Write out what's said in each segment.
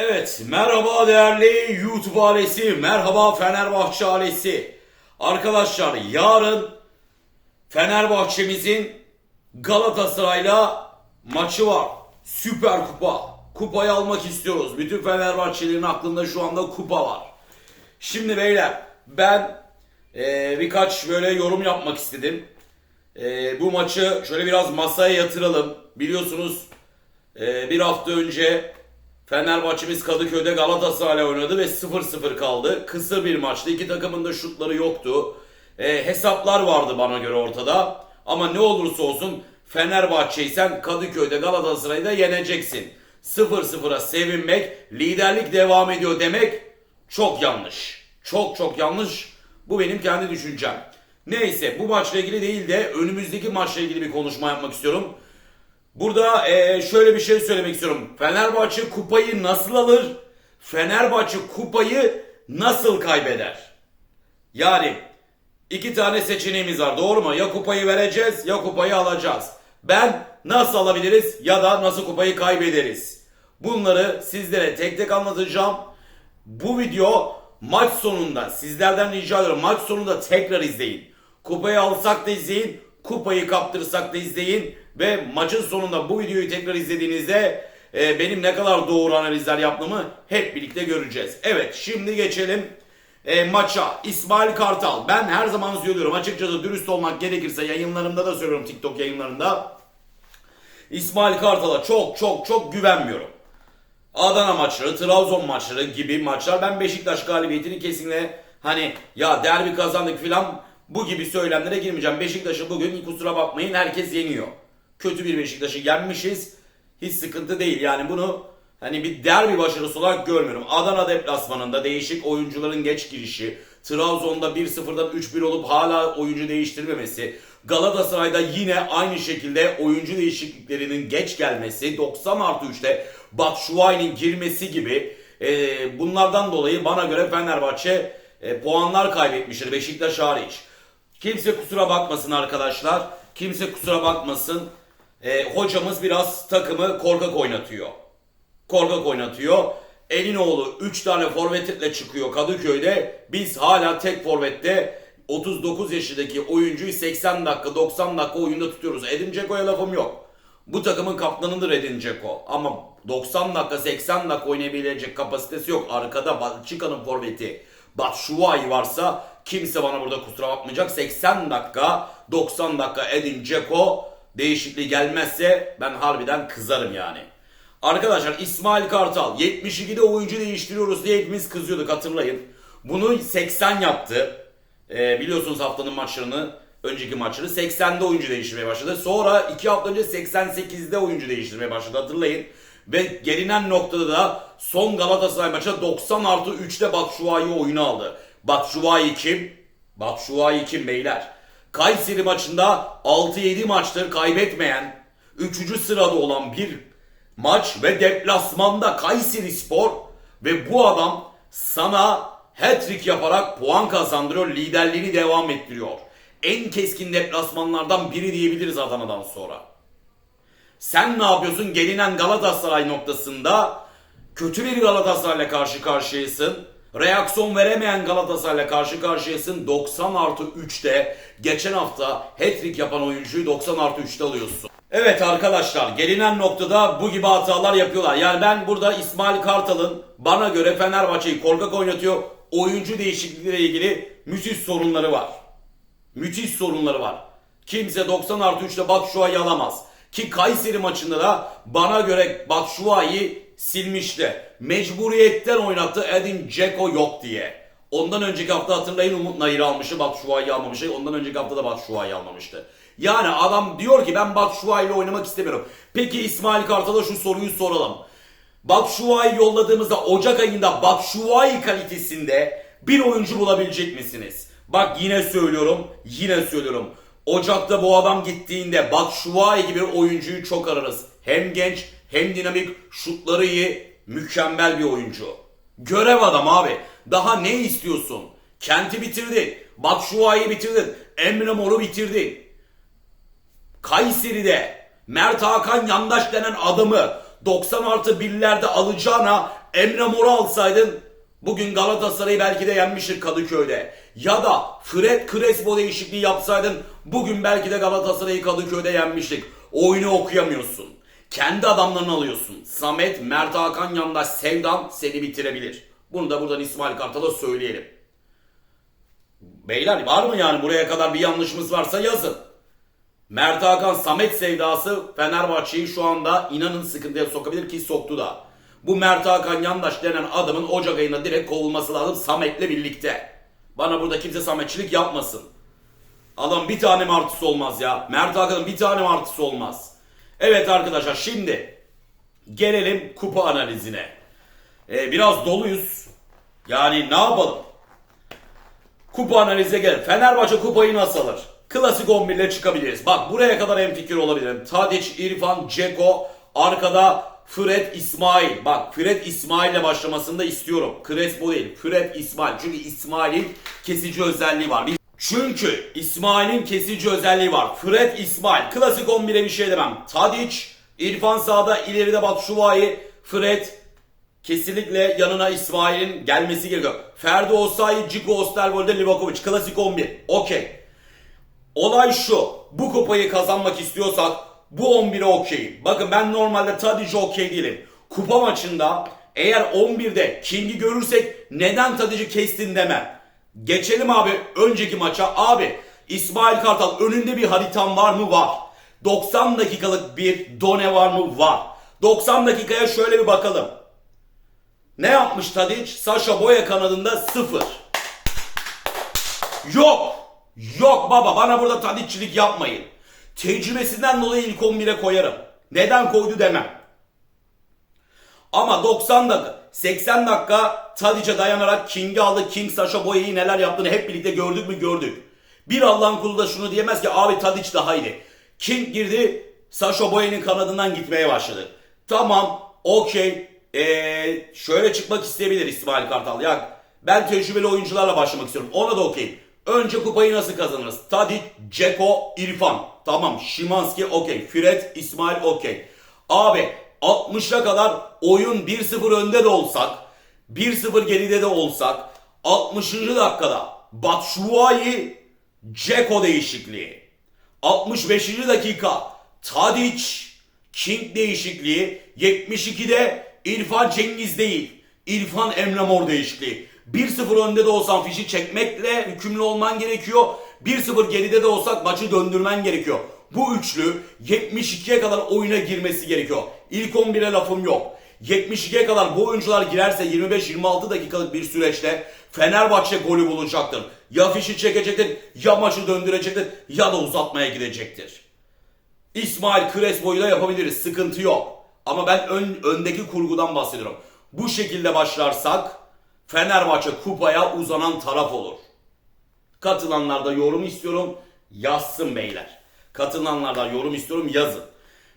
Evet, merhaba değerli YouTube ailesi, merhaba Fenerbahçe ailesi. Arkadaşlar yarın Fenerbahçe'mizin Galatasaray'la maçı var. Süper Kupa. Kupayı almak istiyoruz. Bütün Fenerbahçelilerin aklında şu anda kupa var. Şimdi beyler ben eee, birkaç böyle yorum yapmak istedim. Eee, bu maçı şöyle biraz masaya yatıralım. Biliyorsunuz ee, bir hafta önce Fenerbahçe'miz Kadıköy'de Galatasaray'la oynadı ve 0-0 kaldı. Kısır bir maçtı. İki takımın da şutları yoktu. Ee, hesaplar vardı bana göre ortada. Ama ne olursa olsun Fenerbahçe'ysen Kadıköy'de Galatasaray'ı da yeneceksin. 0-0'a sevinmek, liderlik devam ediyor demek çok yanlış. Çok çok yanlış. Bu benim kendi düşüncem. Neyse bu maçla ilgili değil de önümüzdeki maçla ilgili bir konuşma yapmak istiyorum. Burada eee, şöyle bir şey söylemek istiyorum. Fenerbahçe kupayı nasıl alır? Fenerbahçe kupayı nasıl kaybeder? Yani iki tane seçeneğimiz var doğru mu? Ya kupayı vereceğiz ya kupayı alacağız. Ben nasıl alabiliriz ya da nasıl kupayı kaybederiz? Bunları sizlere tek tek anlatacağım. Bu video maç sonunda sizlerden rica ediyorum maç sonunda tekrar izleyin. Kupayı alsak da izleyin, kupayı kaptırsak da izleyin ve maçın sonunda bu videoyu tekrar izlediğinizde e, benim ne kadar doğru analizler yaptığımı hep birlikte göreceğiz. Evet şimdi geçelim e, maça. İsmail Kartal. Ben her zaman söylüyorum açıkçası dürüst olmak gerekirse yayınlarımda da söylüyorum TikTok yayınlarında. İsmail Kartal'a çok çok çok güvenmiyorum. Adana maçları, Trabzon maçları gibi maçlar ben Beşiktaş galibiyetini kesinlikle hani ya derbi kazandık filan bu gibi söylemlere girmeyeceğim. Beşiktaş'ı bugün kusura bakmayın herkes yeniyor. Kötü bir Beşiktaş'ı yenmişiz. Hiç sıkıntı değil. Yani bunu hani bir derbi başarısı olarak görmüyorum. Adana deplasmanında değişik oyuncuların geç girişi, Trabzon'da 1-0'dan 3-1 olup hala oyuncu değiştirmemesi, Galatasaray'da yine aynı şekilde oyuncu değişikliklerinin geç gelmesi, 90 artı 3'te Batshuayi'nin girmesi gibi e, bunlardan dolayı bana göre Fenerbahçe e, puanlar kaybetmiştir Beşiktaş hariç. Kimse kusura bakmasın arkadaşlar. Kimse kusura bakmasın. E, hocamız biraz takımı korkak oynatıyor. Korkak oynatıyor. Elinoğlu 3 tane forvetle çıkıyor Kadıköy'de. Biz hala tek forvette 39 yaşındaki oyuncuyu 80 dakika 90 dakika oyunda tutuyoruz. Edin Dzeko'ya lafım yok. Bu takımın kaptanıdır Edin Dzeko. Ama 90 dakika 80 dakika oynayabilecek kapasitesi yok. Arkada Balçika'nın forveti Batshuayi varsa kimse bana burada kusura bakmayacak. 80 dakika 90 dakika Edin Dzeko değişikliği gelmezse ben harbiden kızarım yani. Arkadaşlar İsmail Kartal 72'de oyuncu değiştiriyoruz diye hepimiz kızıyorduk hatırlayın. Bunu 80 yaptı. Ee, biliyorsunuz haftanın maçlarını, önceki maçları 80'de oyuncu değiştirmeye başladı. Sonra 2 hafta önce 88'de oyuncu değiştirmeye başladı hatırlayın. Ve gelinen noktada da son Galatasaray maçı 90 artı 3'te Batshuayi oyunu aldı. Batshuayi kim? Batshuayi kim beyler? Kayseri maçında 6-7 maçtır kaybetmeyen 3. sırada olan bir maç ve deplasmanda Kayseri Spor ve bu adam sana hat-trick yaparak puan kazandırıyor, liderliğini devam ettiriyor. En keskin deplasmanlardan biri diyebiliriz Adana'dan sonra. Sen ne yapıyorsun? Gelinen Galatasaray noktasında kötü bir Galatasaray'la karşı karşıyasın. Reaksiyon veremeyen Galatasaray'la karşı karşıyasın. 90 artı 3'te geçen hafta hat-trick yapan oyuncuyu 90 artı 3'te alıyorsun. Evet arkadaşlar gelinen noktada bu gibi hatalar yapıyorlar. Yani ben burada İsmail Kartal'ın bana göre Fenerbahçe'yi korkak oynatıyor. Oyuncu değişiklikleriyle ilgili müthiş sorunları var. Müthiş sorunları var. Kimse 90 artı 3'te Batshuayi alamaz. Ki Kayseri maçında da bana göre Batshuayi silmişti. Mecburiyetten oynattı Edin Dzeko yok diye. Ondan önceki hafta hatırlayın Umut Nayır'ı almıştı Batshuayi almamıştı. Ondan önceki hafta da Batshuayi almamıştı. Yani adam diyor ki ben Batshuayi ile oynamak istemiyorum. Peki İsmail Kartal'a şu soruyu soralım. Batshuayi yolladığımızda Ocak ayında Batshuayi kalitesinde bir oyuncu bulabilecek misiniz? Bak yine söylüyorum, yine söylüyorum. Ocak'ta bu adam gittiğinde Batshuayi gibi bir oyuncuyu çok ararız. Hem genç hem dinamik, şutları iyi, mükemmel bir oyuncu. Görev adam abi. Daha ne istiyorsun? Kent'i bitirdin. Batshuayi'yi bitirdin. Emre Mor'u bitirdin. Kayseri'de Mert Hakan Yandaş denen adamı 90 artı birlerde alacağına Emre Mor'u alsaydın bugün Galatasaray'ı belki de yenmiştik Kadıköy'de. Ya da Fred Crespo değişikliği yapsaydın bugün belki de Galatasaray'ı Kadıköy'de yenmiştik. Oyunu okuyamıyorsun. Kendi adamlarını alıyorsun. Samet, Mert Hakan yanında Sevdan seni bitirebilir. Bunu da buradan İsmail Kartal'a söyleyelim. Beyler var mı yani buraya kadar bir yanlışımız varsa yazın. Mert Hakan Samet sevdası Fenerbahçe'yi şu anda inanın sıkıntıya sokabilir ki soktu da. Bu Mert Hakan yandaş denen adamın Ocak ayında direkt kovulması lazım Samet'le birlikte. Bana burada kimse Sametçilik yapmasın. Adam bir tane mi artısı olmaz ya? Mert Hakan'ın bir tane mi artısı olmaz? Evet arkadaşlar şimdi gelelim kupa analizine. Ee, biraz doluyuz. Yani ne yapalım? Kupa analize gel. Fenerbahçe kupayı nasıl alır? Klasik 11 ile çıkabiliriz. Bak buraya kadar en fikir olabilirim. Tadic, İrfan, Ceko, arkada Fred, İsmail. Bak Fred, İsmail ile başlamasını da istiyorum. Crespo değil, Fred, İsmail. Çünkü İsmail'in kesici özelliği var. Çünkü İsmail'in kesici özelliği var. Fred, İsmail. Klasik 11'e bir şey demem. Tadic, İrfan sağda, ileride Batshuayi, Fred, Kesinlikle yanına İsmail'in gelmesi gerekiyor. Ferdi Osayi, Ciku Osterwolde, Livakovic. Klasik 11. Okey. Olay şu. Bu kupayı kazanmak istiyorsak bu 11'e okeyim. Bakın ben normalde Tadic'e okey değilim. Kupa maçında eğer 11'de King'i görürsek neden Tadic'i kestin demem. Geçelim abi önceki maça. Abi İsmail Kartal önünde bir haritam var mı? Var. 90 dakikalık bir done var mı? Var. 90 dakikaya şöyle bir bakalım. Ne yapmış Tadic? Sasha Boya kanadında sıfır. Yok. Yok baba bana burada Tadic'çilik yapmayın. Tecrübesinden dolayı ilk 11'e koyarım. Neden koydu demem. Ama 90 dakika, 80 dakika Tadic'e dayanarak King'i aldı. King Sasha Boya'yı neler yaptığını hep birlikte gördük mü gördük. Bir Allah'ın kulu da şunu diyemez ki abi Tadic daha iyi. King girdi Sasha Boya'nın kanadından gitmeye başladı. Tamam okey ee, şöyle çıkmak isteyebilir İsmail Kartal. Ya ben tecrübeli oyuncularla başlamak istiyorum. Ona da okey. Önce kupayı nasıl kazanırız? Tadic, Ceko, İrfan. Tamam. Şimanski okey. Fred, İsmail okey. Abi 60'a kadar oyun 1-0 önde de olsak, 1-0 geride de olsak 60. dakikada Batshuayi, Ceko değişikliği. 65. dakika Tadic, King değişikliği. 72'de İrfan Cengiz değil. İrfan Emre Mor değişikliği. 1-0 önde de olsan fişi çekmekle hükümlü olman gerekiyor. 1-0 geride de olsak maçı döndürmen gerekiyor. Bu üçlü 72'ye kadar oyuna girmesi gerekiyor. İlk 11'e lafım yok. 72'ye kadar bu oyuncular girerse 25-26 dakikalık bir süreçte Fenerbahçe golü bulacaktır. Ya fişi çekecektir, ya maçı döndürecektir, ya da uzatmaya gidecektir. İsmail Crespo'yu da yapabiliriz. Sıkıntı yok. Ama ben ön, öndeki kurgudan bahsediyorum. Bu şekilde başlarsak Fenerbahçe kupaya uzanan taraf olur. Katılanlarda yorum istiyorum. Yazsın beyler. Katılanlardan yorum istiyorum yazın.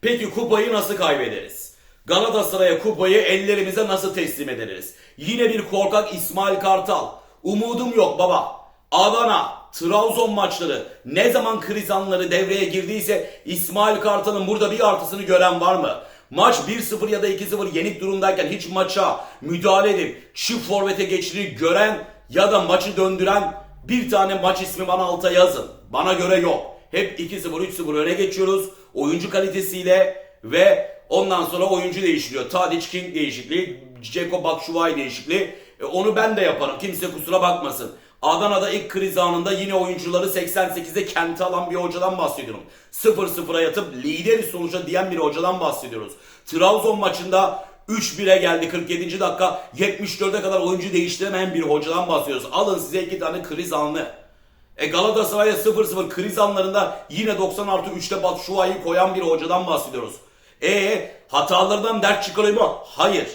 Peki kupayı nasıl kaybederiz? Galatasaray'a kupayı ellerimize nasıl teslim ederiz? Yine bir korkak İsmail Kartal. Umudum yok baba. Adana, Trabzon maçları ne zaman kriz anları devreye girdiyse İsmail Kartal'ın burada bir artısını gören var mı? Maç 1-0 ya da 2-0 yenik durumdayken hiç maça müdahale edip çift forvete geçtiğini gören ya da maçı döndüren bir tane maç ismi bana alta yazın. Bana göre yok. Hep 2-0 3-0 öne geçiyoruz. Oyuncu kalitesiyle ve ondan sonra oyuncu değiştiriyor. Tadic King değişikliği, Ceko Batshuayi değişikliği. E, onu ben de yaparım. Kimse kusura bakmasın. Adana'da ilk kriz anında yine oyuncuları 88'de kente alan bir hocadan bahsediyorum. 0-0'a yatıp lideri sonuçta diyen bir hocadan bahsediyoruz. Trabzon maçında 3-1'e geldi 47. dakika 74'e kadar oyuncu değiştiremeyen bir hocadan bahsediyoruz. Alın size iki tane kriz anlı. E Galatasaray'a 0-0 kriz anlarında yine 90 artı 3'te Batshuayi'yi koyan bir hocadan bahsediyoruz. E hatalarından dert çıkarıyor mu? Hayır.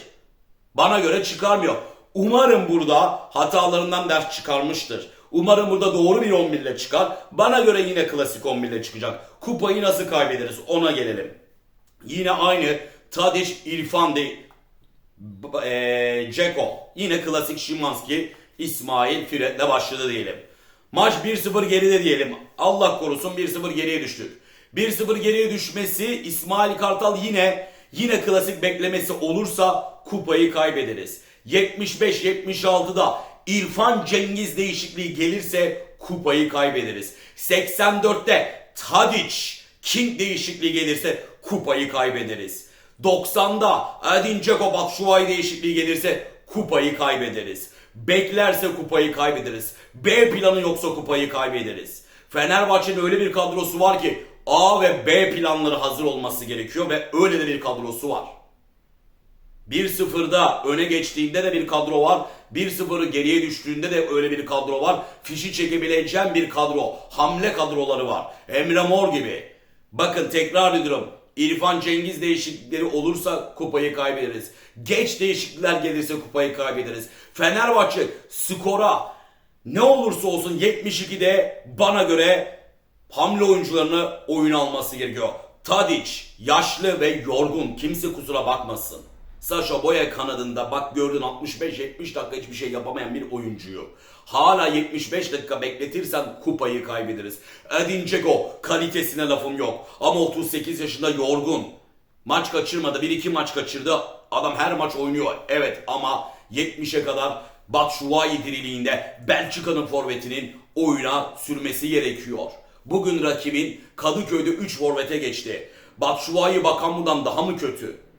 Bana göre çıkarmıyor. Umarım burada hatalarından ders çıkarmıştır. Umarım burada doğru bir 11 ile çıkar. Bana göre yine klasik 11 ile çıkacak. Kupayı nasıl kaybederiz ona gelelim. Yine aynı Tadic, İrfan de e, Ceko. Yine klasik Şimanski, İsmail, Fred'le başladı diyelim. Maç 1-0 geride diyelim. Allah korusun 1-0 geriye düştük. 1-0 geriye düşmesi İsmail Kartal yine Yine klasik beklemesi olursa kupayı kaybederiz. 75-76'da İrfan Cengiz değişikliği gelirse kupayı kaybederiz. 84'te Tadic King değişikliği gelirse kupayı kaybederiz. 90'da Edin Dzeko Batshuayi değişikliği gelirse kupayı kaybederiz. Beklerse kupayı kaybederiz. B planı yoksa kupayı kaybederiz. Fenerbahçe'nin öyle bir kadrosu var ki A ve B planları hazır olması gerekiyor ve öyle de bir kadrosu var. 1-0'da öne geçtiğinde de bir kadro var. 1-0'ı geriye düştüğünde de öyle bir kadro var. Fişi çekebileceğim bir kadro. Hamle kadroları var. Emre Mor gibi. Bakın tekrar ediyorum. İrfan Cengiz değişiklikleri olursa kupayı kaybederiz. Geç değişiklikler gelirse kupayı kaybederiz. Fenerbahçe skora ne olursa olsun 72'de bana göre hamle oyuncularını oyun alması gerekiyor. Tadic yaşlı ve yorgun. Kimse kusura bakmasın. Sasha Boya kanadında bak gördün 65-70 dakika hiçbir şey yapamayan bir oyuncuyu. Hala 75 dakika bekletirsen kupayı kaybederiz. Edin Dzeko kalitesine lafım yok. Ama 38 yaşında yorgun. Maç kaçırmadı. 1-2 maç kaçırdı. Adam her maç oynuyor. Evet ama 70'e kadar Batshuayi diriliğinde Belçika'nın forvetinin oyuna sürmesi gerekiyor. Bugün rakibin Kadıköy'de 3 forvete geçti. Batshuayi Bakanlı'dan daha mı kötü?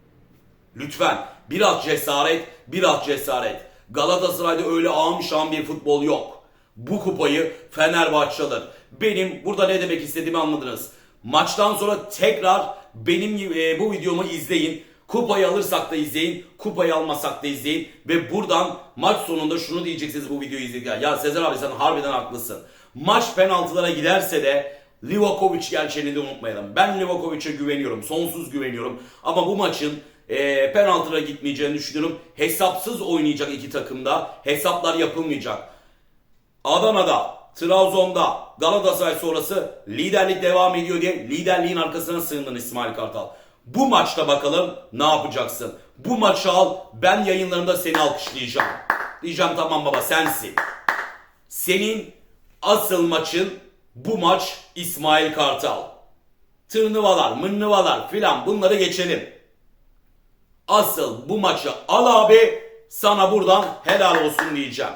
Lütfen biraz cesaret, biraz cesaret. Galatasaray'da öyle ağım şahım bir futbol yok. Bu kupayı Fenerbahçe alır. Benim burada ne demek istediğimi anladınız. Maçtan sonra tekrar benim e, bu videomu izleyin. Kupayı alırsak da izleyin, kupayı almasak da izleyin ve buradan maç sonunda şunu diyeceksiniz bu videoyu izlerken. Ya Sezer abi sen harbiden haklısın. Maç penaltılara giderse de Livakovic gerçeğini de unutmayalım. Ben Livakovic'e güveniyorum, sonsuz güveniyorum. Ama bu maçın e, penaltılara gitmeyeceğini düşünüyorum. Hesapsız oynayacak iki takımda. Hesaplar yapılmayacak. Adana'da, Trabzon'da, Galatasaray sonrası liderlik devam ediyor diye liderliğin arkasına sığındın İsmail Kartal. Bu maçta bakalım ne yapacaksın? Bu maçı al ben yayınlarımda seni alkışlayacağım. Diyeceğim tamam baba sensin. Senin asıl maçın bu maç İsmail Kartal. Tırnıvalar, mırnıvalar filan bunları geçelim. Asıl bu maçı al abi sana buradan helal olsun diyeceğim.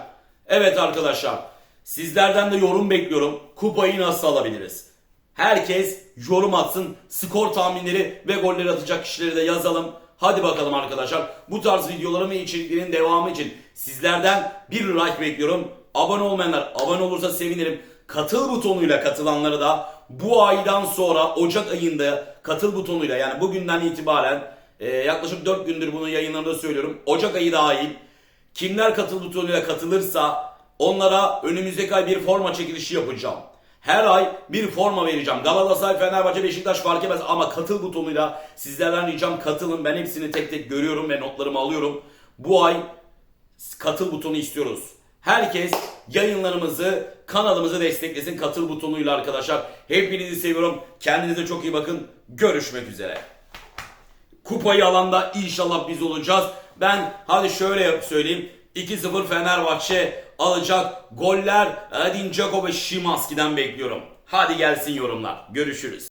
Evet arkadaşlar sizlerden de yorum bekliyorum. Kupayı nasıl alabiliriz? Herkes yorum atsın. Skor tahminleri ve golleri atacak kişileri de yazalım. Hadi bakalım arkadaşlar. Bu tarz videoların ve içeriklerin devamı için sizlerden bir like bekliyorum. Abone olmayanlar abone olursa sevinirim. Katıl butonuyla katılanları da bu aydan sonra Ocak ayında katıl butonuyla yani bugünden itibaren e, yaklaşık 4 gündür bunu yayınlarında söylüyorum. Ocak ayı dahil kimler katıl butonuyla katılırsa onlara önümüzdeki ay bir forma çekilişi yapacağım. Her ay bir forma vereceğim. Galatasaray, Fenerbahçe, Beşiktaş fark etmez ama katıl butonuyla sizlerden ricam katılın. Ben hepsini tek tek görüyorum ve notlarımı alıyorum. Bu ay katıl butonu istiyoruz. Herkes yayınlarımızı, kanalımızı desteklesin katıl butonuyla arkadaşlar. Hepinizi seviyorum. Kendinize çok iyi bakın. Görüşmek üzere. Kupayı alanda inşallah biz olacağız. Ben hadi şöyle söyleyeyim. 2-0 Fenerbahçe alacak. Goller Edin Dzeko ve Şimanski'den bekliyorum. Hadi gelsin yorumlar. Görüşürüz.